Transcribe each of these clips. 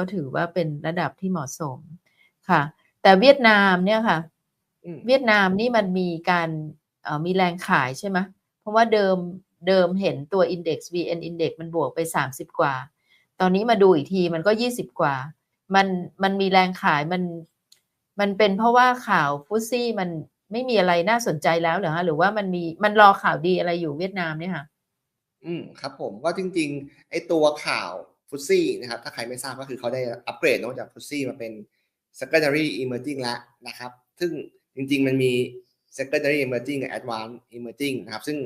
ก็ถือว่าเป็นระดับที่เหมาะสมค่ะ แต่เวียดนามเนี่ยค่ะ เวียดนามนี่มันมีการมีแรงขายใช่ไหมเพราะว่าเดิมเดิมเห็นตัว Index VN Index มันบวกไป 30 กว่า ตอนนี้มาดูอีกทีมันก็ 20 กว่า มันมันมีแรงขายมันมันเป็นเพราะว่าข่าวฟุตซี่มันไม่มีอะไรน่าสนใจแล้วเหรอฮะหรือว่ามันมีมันรอข่าวดีอะไรอยู่เวียดนามเนี่ยค่ะ อืมครับผมก็จริง ๆ ไอตัวข่าว ฟุตซี่นะครับถ้าใครไม่ทราบก็คือเขาได้อัปเกรดนอกจากฟุตซี่มาเป็น secondary emerging แล้วนะครับ ซึ่งจริงๆมันมี secondary emerging กับ advanced emerging นะครับ ซึ่ง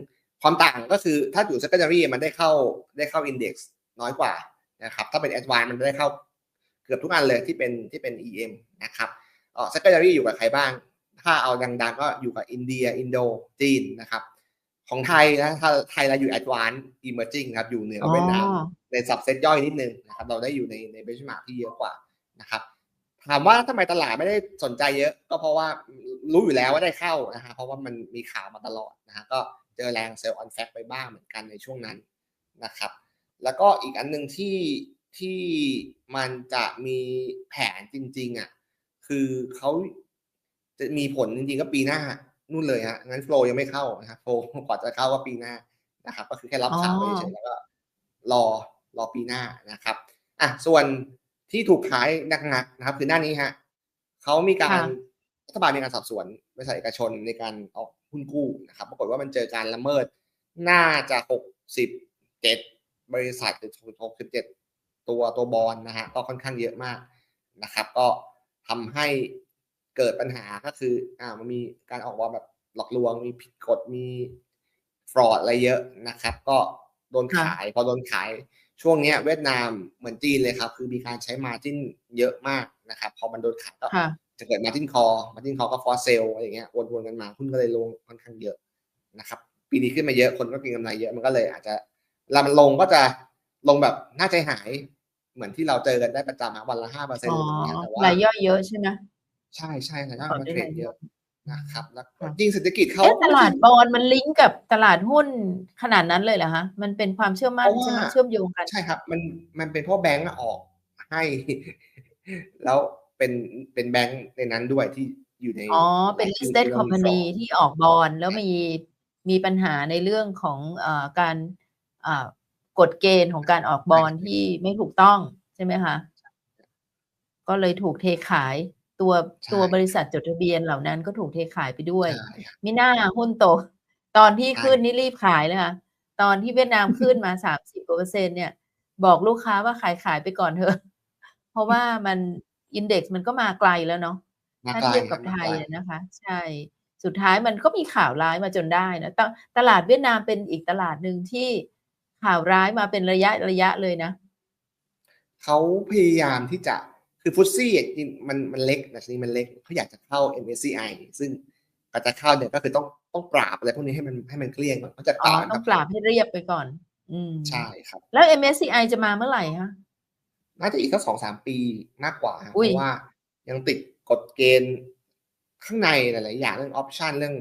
ความต่างก็คือถ้าอยู่ secondary มันได้เข้าได้เข้า index น้อยกว่านะครับถ้าเป็น advanced มันได้เข้าเกือบทุกอันเลยที่เป็นที่เป็น EM นะครับอ๋อ secondary อยู่กับใครบ้าง ถ้าเอาดังๆ ก็อยู่กับอินเดีย อินโดจีนนะครับ ของไทยนะถ้าไทยเราอยู่ advanced emerging ครับ อยู่เหนือเวียดนามในสับเซตย่อยนิดนึงนะครับ เราได้อยู่ในในเบนช์มาร์กที่เยอะกว่านะครับ ถามว่าทำไมตลาดไม่ได้สนใจเยอะ ก็เพราะว่ารู้อยู่แล้วว่าได้เข้านะฮะเพราะว่ามันมีข่าวมาตลอดนะฮะก็เจอแรงเซลล์ออนแฟกไปบ้างเหมือนกันในช่วงนั้นนะครับ แล้วก็อีกอันหนึ่งที่ที่มันจะมีแผนจริง ๆอะคือเขาจะมีผลจริงๆก็ปีหน้า นู่นเลยฮะงั้นโฟลยังไม่เข้านะครับโฟลกว่าจะเข้าก็ปีหน้านะครับ ก็คือแค่รับข่าวเฉยๆแล้วก็รอรอปีหน้านะครับอะส่วนที่ถูกขายหนักๆนะครับ คือหน้านี้ฮะเขามีการรัฐบาลมีการสอบสวนบริษัทเอกชนในการออกหุ้นกู้นะครับปรากฏว่ามันเจอการละเมิดน่าจะหกสิบเจ็ดบริษัทหรือหกสิบเจ็ดตัวตัวบอลนะฮะก็ค่อนข้างเยอะมากนะครับ ก็ทำให้ เกิดปัญหาก็คือ อ่ามันมีการออกบอลแบบหลอกลวง มีผิดกฎมีฟรอดอะไรเยอะนะครับ ก็โดนขายพอโดนขายช่วงนี้เวียดนามเหมือนจีนเลยครับ คือมีการใช้มาจิ้นเยอะมากนะครับ พอมันโดนขายก็จะเกิดมาจิ้นคอมาจิ้นคอก็ฟอสเซลอะไรเงี้ยวนๆกันมาหุ้นก็เลยลงค่อนข้างเยอะนะครับ ปีนี้ขึ้นมาเยอะคนก็กินกำไรเยอะมันก็เลยอาจจะเวลามันลงก็จะลงแบบน่าใจหายเหมือนที่เราเจอกันได้ประจำวันละห้าเปอร์เซ็นต์แต่ว่ารายย่อยเยอะใช่ไหม ใช่ใช่รายย่อยมันเทรดเยอะนะครับแล้วจริงเศรษฐกิจเขาตลาดบอลมันลิงก์กับตลาดหุ้นขนาดนั้นเลยเหรอฮะมันเป็นความเชื่อมั่นใช่ไหมเชื่อมโยงกัน ใช่ครับ มันมันเป็นเพราะแบงก์ออกให้ แล้วเป็นเป็นแบงก์ในนั้นด้วยที่อยู่ในอ๋อเป็น listed company ที่ออกบอลแล้วมีมีปัญหาในเรื่องของอการกฎเกณฑ์ของการออกบอลที่ไม่ถูกต้องใช่ไหมคะก็เลยถูกเทขาย ตัวตัวบริษัทจดทะเบียนเหล่านั้นก็ถูกเทขายไปด้วยมิน่าหุ้นโตตอนที่ขึ้นนี่รีบขายเลยค่ะตอนที่เวียดนามขึ้นมาสามสิบกว่าเปอร์เซ็นเนี่ย บอกลูกค้าว่าขายขายไปก่อนเถอะ เพราะว่ามันอินเด็กซ์มันก็มาไกลแล้วเนาะถ้าเทียบกับไทยนะคะ ใช่ สุดท้ายมันก็มีข่าวร้ายมาจนได้นะตลาดเวียดนามเป็นอีกตลาดหนึ่งที่ข่าวร้ายมาเป็นระยะระยะเลยนะเขาพยายามที่จะ คือฟุตซี่มันมันเล็กนะทีนี้มันเล็กเขาอยากจะเข้า MSCI ซึ่งก็จะเข้าเนี่ยก็คือต้องต้องปราบอะไรพวกนี้ให้มันให้มันเกลี้ยงเขาจะต่างต้องปราบให้เรียบไปก่อน อืมใช่ครับ แล้ว MSCI จะมาเมื่อไหร่คะน่าจะอีกสักสองสามปีมากกว่าเพราะว่ายังติดกฎเกณฑ์ข้างในหลาย ๆ อย่างเรื่องออปชันเรื่อง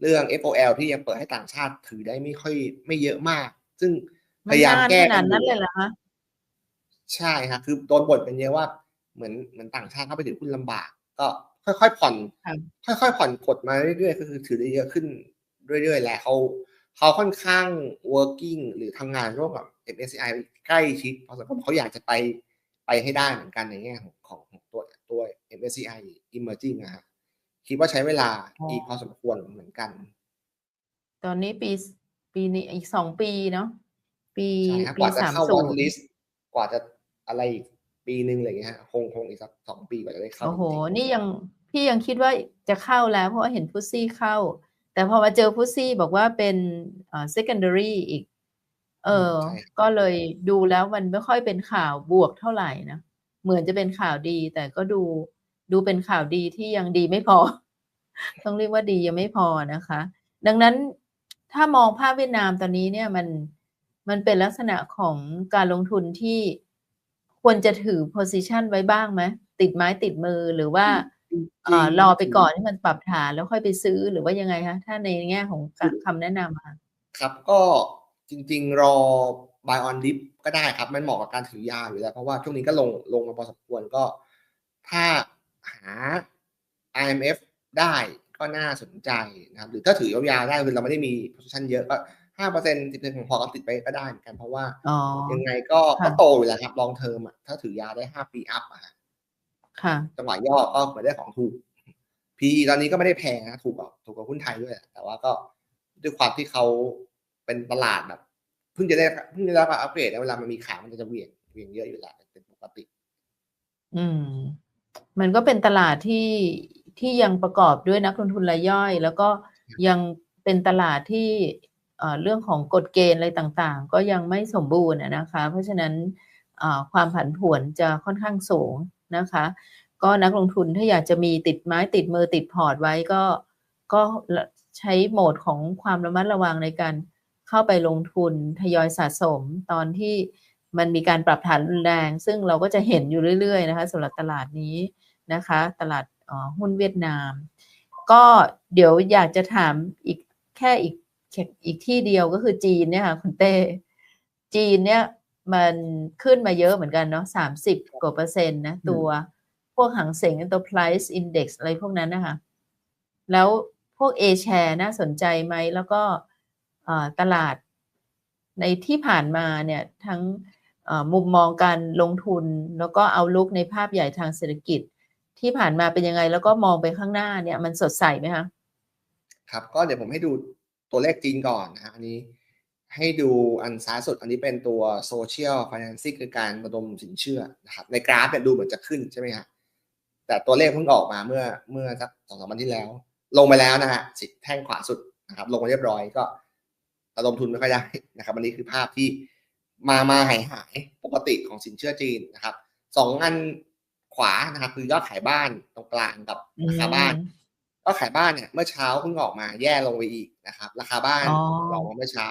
เรื่อง FOL ที่ยังเปิดให้ต่างชาติถือได้ไม่ค่อยไม่เยอะมาก ซึ่งพยายามแก้ขนาดนั้นเลยเหรอคะใช่ครับคือโดนบ่นเป็นเยอะว่า เหมือนเหมือนต่างชาติเข้าไปถือหุ้นลำบาก ก็ค่อยๆผ่อน ค่อยๆผ่อนกดมาเรื่อยๆก็คือถือได้เยอะขึ้นเรื่อยๆแหละเขาเขาค่อนข้าง working หรือทำงานร่วมกับ MSCI ใกล้ชิดเพราะฉะนั้นเขาอยากจะไปไปให้ได้เหมือนกันในแง่ของของตัวตัว MSCI emerging นะครคิดว่าใช้เวลาอีกพอสมควรเหมือนกัน ตอนนี้ปีปีนี้อีกสองปีเนาะปีปีสามสูนย์กว่าจะอะไรอีก ปีหนึ่งอะไรเงี้ยคงคงอีกสักสองปีกว่าจะได้เข้าโอ้โห นี่ยังพี่ยังคิดว่าจะเข้าแล้ว เพราะว่าเห็นฟุตซี่เข้า แต่พอมาเจอฟุตซี่บอกว่าเป็นอ่า secondary อีก เออ ก็เลยดูแล้วมันไม่ค่อยเป็นข่าวบวกเท่าไหร่นะ เหมือนจะเป็นข่าวดี แต่ก็ดูดูเป็นข่าวดีที่ยังดีไม่พอ ต้องเรียกว่าดียังไม่พอนะคะ ดังนั้นถ้ามองภาพเวียดนามตอนนี้เนี่ยมันมันเป็นลักษณะของการลงทุนที่ ควรจะถือ position ไว้บ้างไหมติดไม้ติดมือหรือว่าอรอไปก่อนให้มันปรับฐานแล้วค่อยไปซื้อหรือว่ายังไงคะถ้าในแง่ของคำแนะนำค่ะครับก็จริง ๆ รอ buy on dip ก็ได้ครับ มันเหมาะกับการถือยาวอยู่แล้ว เพราะว่าช่วงนี้ก็ลงลงมาพอสมควรก็ ถ้าหา IMF ได้ก็น่าสนใจนะครับ หรือถ้าถือยาวๆได้คือเราไม่ได้มี position เยอะก็ ห้าเปอร์เซ็นต์สิบเปอร์เซ็นต์ของพอร์ตเราติดไปก็ได้เหมือนกันเพราะว่าอ๋อยังไงก็ค่ะก็โตอยู่แล้วครับลองเทอมอะถ้าถือยาวได้ห้าปีอัพอะฮะค่ะจังหวะย่อก็เหมือนได้ของถูก PE ตอนนี้ก็ไม่ได้แพงนะถูกกว่าถูกกว่าหุ้นไทยด้วย แต่ว่าก็ด้วยความที่เขาเป็นตลาดแบบเพิ่งจะได้เพิ่งจะได้รับการอัปเกรดแล้วเวลามันมีขายมันจะเหวี่ยงเหวี่ยงเยอะอยู่แล้วเป็นปกติ อืม มันก็เป็นตลาดที่ที่ยังประกอบด้วยนักลงทุนรายย่อย แล้วก็ยังเป็นตลาดที่ เรื่องของกฎเกณฑ์อะไรต่างๆ ก็ยังไม่สมบูรณ์นะคะ เพราะฉะนั้นความผันผวนจะค่อนข้างสูงนะคะ ก็นักลงทุนถ้าอยากจะมีติดไม้ติดมือติดพอร์ตไว้ก็ก็ใช้โหมดของความระมัดระวังในการเข้าไปลงทุนทยอยสะสมตอนที่มันมีการปรับฐานรุนแรง ซึ่งเราก็จะเห็นอยู่เรื่อยๆนะคะสำหรับตลาดนี้นะคะ ตลาดหุ้นเวียดนาม ก็เดี๋ยวอยากจะถามอีกแค่อีก อีกที่เดียวก็คือจีนเนี่ยค่ะคุณเต้จีนเนี่ยมันขึ้นมาเยอะเหมือนกันเนาะสามสิบกว่าเปอร์เซ็นต์นะตัวพวกหางเสงตัว price index อะไรพวกนั้นนะคะ แล้วพวก A share น่าสนใจไหม แล้วก็เอ่อตลาดในที่ผ่านมาเนี่ยทั้งเอ่อมุมมองการลงทุนแล้วก็เอาลุกในภาพใหญ่ทางเศรษฐกิจ ที่ผ่านมาเป็นยังไง แล้วก็มองไปข้างหน้าเนี่ยมันสดใสไหมคะครับ ก็เดี๋ยวผมให้ดู ตัวเลขจีนก่อนนะฮะอันนี้ให้ดูอันซ้ายสุดอันนี้เป็นตัว social financing คือการระดมสินเชื่อนะครับในกราฟเนี่ยดูเหมือนจะขึ้นใช่ไหมฮะแต่ตัวเลขเพิ่งออกมาเมื่อเมื่อสักสองสามวันที่แล้ว ลงไปแล้วนะฮะสิแท่งขวาสุดนะครับ ลงมาเรียบร้อยก็ระดมทุนไม่ค่อยได้นะครับอันนี้คือภาพที่มามาหายหายปกติของสินเชื่อจีนนะครับสองอันขวานะครับคือยอดขายบ้านตรงกลางกับราคาบ้าน ก็ขายบ้านเนี่ยเมื่อเช้าเพิ่งออกมาแย่ลงไปอีกนะครับ ราคาบ้านอ๋อออกมาเมื่อเช้า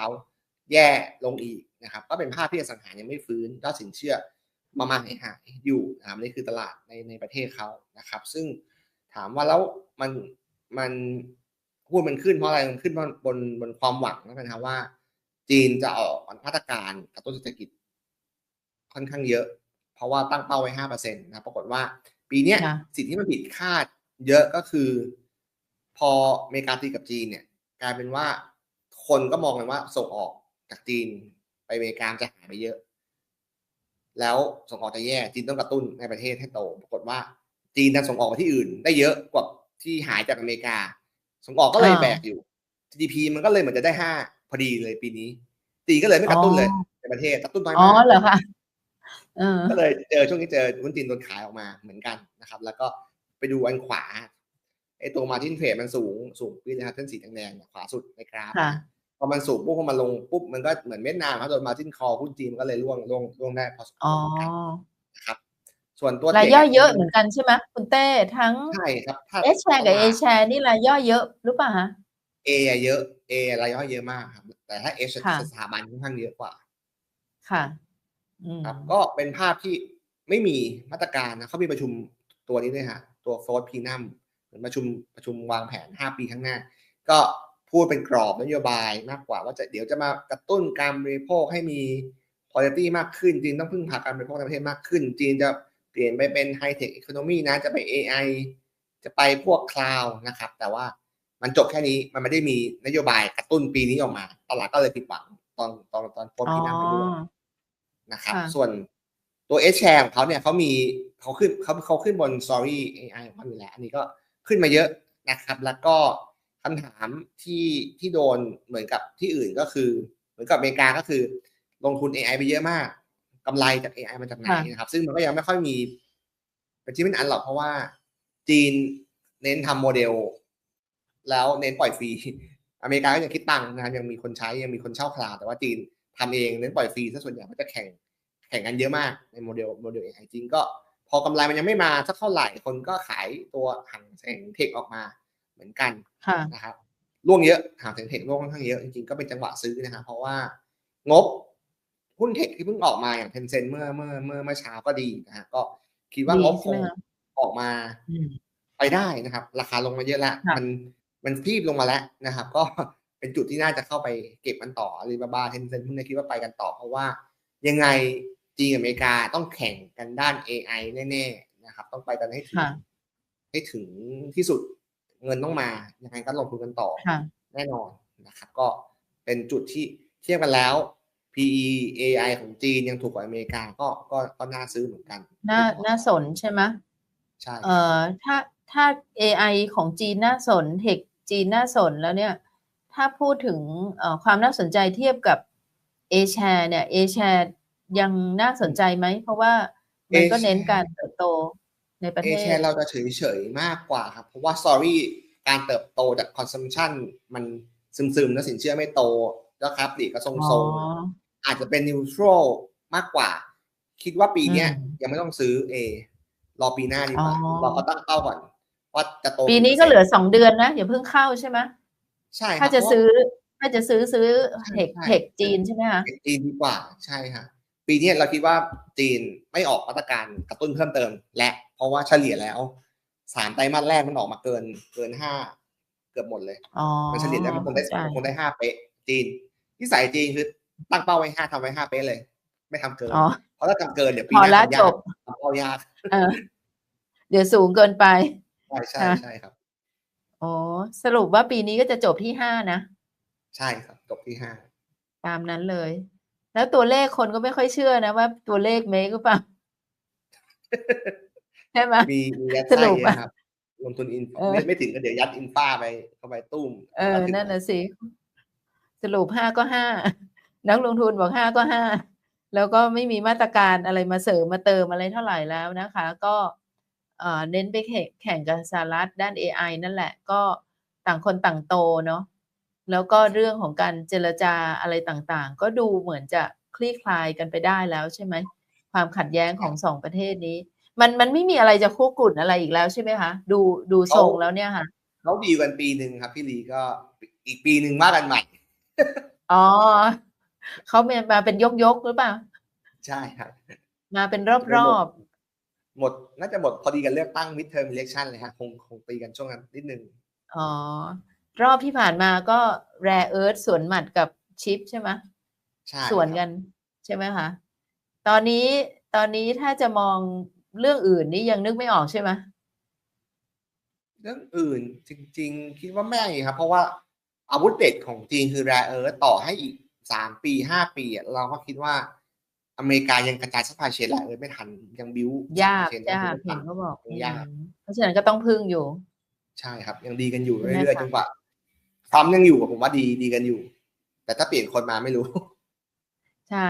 แย่ลงอีกนะครับ ก็เป็นภาพที่อสังหายังไม่ฟื้นยอดสินเชื่อมามาหายหายอยู่นะครับนี่คือตลาดในในประเทศเขานะครับ ซึ่งถามว่าแล้วมันมันหุ้นมันขึ้นเพราะอะไรมันขึ้นบนบนบนความหวังนะครับว่า จีนจะออกมาตรการกระตุ้นเศรษฐกิจ ค่อนข้างเยอะ เพราะว่าตั้งเป้าไว้ห้าเปอร์เซ็นต์นะปรากฏว่า ปีเนี้ยค่ะสิ่งที่มันผิดคาดเยอะก็คือ พออเมริกาตีกับจีนเนี่ย กลายเป็นว่าคนก็มองกันว่าส่งออกจากจีนไปอเมริกาจะหายไปเยอะ แล้วส่งออกจะแย่จีนต้องกระตุ้นในประเทศให้โต ปรากฏว่าจีนดันส่งออกไปที่อื่น ได้เยอะกว่าที่หายจากอเมริกา ส่งออกก็เลยอ่าแบกอยู่ GDP มันก็เลยเหมือนจะได้ห้าพอดีเลยปีนี้จีนก็เลยไม่กระตุ้นเลยอ๋อในประเทศกระตุ้นน้อยอ๋อมากเหรอคะเออก็เลยเจอช่วงนี้เจอหุ้นจีนโดนขายออกมาเหมือนกันนะครับ แล้วก็ไปดูอันขวา ไอ้ตัวมาทินเทรดมันสูงสูงขึ้นนะครับเส้นสีแดงๆเนี่ยขวาสุดในกราฟค่ะพอมันสูงปุ๊บพอมันลงปุ๊บมันก็เหมือนเวียดนามเขาโดนมาทินคอหุ้นจีนมันก็เลยร่วงร่วงร่วงได้พอสมควอ๋อรเหมือนกันนะครับส่วนตัวรายทคย่อยเยอะเหมือนกันใช่ไหมคุณเต้ทั้งใช่ครับถ้าเอชแชร์กับเอแชร์นี่รายย่อยเยอะหรือเปล่าฮะเอเยอะเอรายย่อยเยอะมากครับ แต่ถ้าเอชค่ะสถาบันค่อนข้างเยอะกว่า ค่ะอืมครับก็เป็นภาพที่ไม่มีมาตรการนะเขามีประชุมตัวนี้ด้วยฮะตัวโฟร์พีนัมเหมือน ประชุมประชุมวางแผน 5 ปีข้างหน้า ก็พูดเป็นกรอบนโยบายมากกว่าว่าจะเดี๋ยวจะมากระตุ้นการบริโภคให้มี quality มากขึ้นจีนต้องพึ่งพาการบริโภคในประเทศมากขึ้น จีนจะเปลี่ยนไปเป็น high tech economy นะจะไป AI จะไปพวก cloud นะครับ แต่ว่ามันจบแค่นี้มันไม่ได้มีนโยบายกระตุ้นปีนี้ออกมาตลาดก็เลยผิดหวังตอนตอนตอนโฟร์อ๋อพีนัมไปด้วยนะครับค่ะส่วนตัว H share ของเขาเนี่ยเขามีเขาขึ้นเขาเขาขึ้นบน Story AI ของเขาอยู่แล้ว อันนี้ก็ ขึ้นมาเยอะนะครับ แล้วก็คำถามที่ที่โดนเหมือนกับที่อื่นก็คือ เหมือนกับอเมริกาก็คือ ลงทุน AI ไปเยอะมากกำไรจาก AI มาจากไหนค่ะนะครับ ซึ่งมันก็ยังไม่ค่อยมีเป็นที่เป็นอันหรอกเพราะว่าจีนเน้นทำโมเดล แล้วเน้นปล่อยฟรีอเมริกาก็ยังคิดตังค์นะครับยังมีคนใช้ยังมีคนเช่าคลาวด์แต่ว่าจีนทำเองเน้นปล่อยฟรีซะส่วนใหญ่ก็จะแข่งแข่งกันเยอะมากในโมเดลโมเดล AI จริงก็ พอกำไรมันยังไม่มาสักเท่าไหร่คนก็ขายตัวหังแสงเทคออกมาเหมือนกันค่ะนะครับล่วงเยอะหางแสงเทคล่วงค่อนข้างเยอะจริงๆก็เป็นจังหวะซื้อนะครับเพราะว่างบหุ้นเทคที่เพิ่งออกมาอย่างเทนเซ็นเมื่อเมื่อเมื่อเมื่อเช้าก็ดีนะฮะก็คิดว่างบดีคใช่ไหมงคะออกมาอืมไปได้นะครับ ราคาลงมาเยอะแล้วค่ะมันมันพีบลงมาแล้วนะครับ ก็เป็นจุดที่น่าจะเข้าไปเก็บมันต่ออาลีบาบาเทนเซ็นพวกนี้คิดว่าไปกันต่อเพราะว่ายังไง จีนกับอเมริกาต้องแข่งกันด้าน AI แน่ๆนะครับ ต้องไปกันให้ถึงค่ะให้ถึงที่สุดเงินต้องมายังไงก็ลงทุนกันต่อค่ะแน่นอนนะครับ ก็เป็นจุดที่เทียบกันแล้ว PE AI ของจีนยังถูกกว่าอเมริกาก็ก็ก็น่าซื้อเหมือนกัน น่าน่าสนใช่ไหมใช่เอ่อถ้าถ้า AI ของจีนน่าสนเทคจีนน่าสนแล้วเนี่ย ถ้าพูดถึงเอ่อความน่าสนใจเทียบกับ A share เนี่ย A share ยังน่าสนใจไหม เพราะว่ามันก็เน้นการเติบโตในประเอเทศแชร์เราจะเฉยๆมากกว่าครับ เพราะว่า sorry การเติบโตจาก consumption มันซึมๆแล้วสินเชื่อไม่โตแล้วครับดีก็ทอ๋รองๆ อาจจะเป็น neutral มากกว่า คิดว่าปีเนี้ยอืมยังไม่ต้องซื้อเอรอปีหน้าดีกว่าอ๋อเราก็ตั้งเป้าก่อนว่าจะโตปีนี้ก็เหลือสองเดือนนะอย่าเพิ่งเข้าใช่ไหมใช่ครับถ้าจะเพรซื้อถ้าจะซื้อซื้อใช่เทคใช่เทคจีนใช่ไหมคะเป็นจีนดีกว่าใช่ค่ะ ปีนี้เราคิดว่าจีนไม่ออกมาตรการกระตุ้นเพิ่มเติม และเพราะว่าเฉลี่ยแล้วสามไตรมาสแรกมันออกมาเกินเกินห้าเกือบหมดเลยอ๋อมันเฉลี่ยแล้วมันคงได้เข้าใจมันคงได้ห้าเป๊ะจีนที่ใส่จีนคือตั้งเป้าไว้ห้าทำไว้ห้าเป๊ะเลย ไม่ทำเกินอ๋อเพราะถ้าทำเกินเดี๋ยวปีพอหน้าละทำจยากบทำเป้ายากเออเดี๋ยวสูงเกินไปใช่ใช่ค่ะใช่ครับอ๋อสรุปว่าปีนี้ก็จะจบที่ห้านะ ใช่ครับ จบที่ห้าตามนั้นเลย แล้วตัวเลขคนก็ไม่ค่อยเชื่อนะว่าตัวเลขเมกหรือเปล่าใช่ไหมมีมียัดสไส้รุปเยอะอะครับลงทุนอินเออไม่ไม่ถึงก็เดี๋ยวยัดอินฟ้าไปเข้าไปตุ้ม เออแล้วถึงนั่นน่ะสิ สรุปห้าก็ห้า นักลงทุนบอกห้าก็ห้า แล้วก็ไม่มีมาตรการอะไรมาเสริมมาเติมอะไรเท่าไหร่แล้วนะคะ ก็เอ่อเน้นไปแข่งแข่งกับสหรัฐด้าน AI นั่นแหละ ก็ต่างคนต่างโตเนาะ แล้วก็เรื่องของการเจรจาอะไรต่างๆ ก็ดูเหมือนจะคลี่คลายกันไปได้แล้วใช่ไหมความขัดแย้งของสองประเทศนี้ มันมันไม่มีอะไรจะคู่กุ่นอะไรอีกแล้วใช่ไหมคะดูดูทรงแล้วเนี่ยค่ะเขาดีกันปีหนึ่งครับ พี่ลีก็อีกปีหนึ่งว่ากันใหม่ อ๋อเขามาเป็นยกยกๆหรือเปล่า ใช่ครับ มาเป็นรอบรอบหมดน่าจะหมดพอดีกันเลือกตั้ง mid term election เลยฮะคงคงตีกันช่วงนั้นนิดนึงๆอ๋อ รอบที่ผ่านมาก็แรเอิร์ธสวนหมัดกับชิปใช่ไหมใช่สวนกันใช่ไหมคะตอนนี้ตอนนี้ถ้าจะมองเรื่องอื่นนี่ยังนึกไม่ออกใช่ไหมเรื่องอื่นจริง ๆ คิดว่าไม่ครับ เพราะว่าอาวุธเด็ดของจีนคือแรเออต่อให้อีกสามปีห้าปีอะเราก็คิดว่าอเมริกายังกระจายซัพพลายเชนแรเออไม่ทันยังบิวยาก supply chain ยากไม่เห็ทันเขาบอกยังยากอืมเพราะฉะนั้นก็ต้องพึ่งอยู่ ใช่ครับ ยังดีกันอยู่ใช่ไหมเรื่อยคะๆจนกว่า ทรัมป์ยังอยู่ผมว่าดีดีกันอยู่ แต่ถ้าเปลี่ยนคนมาไม่รู้ ใช่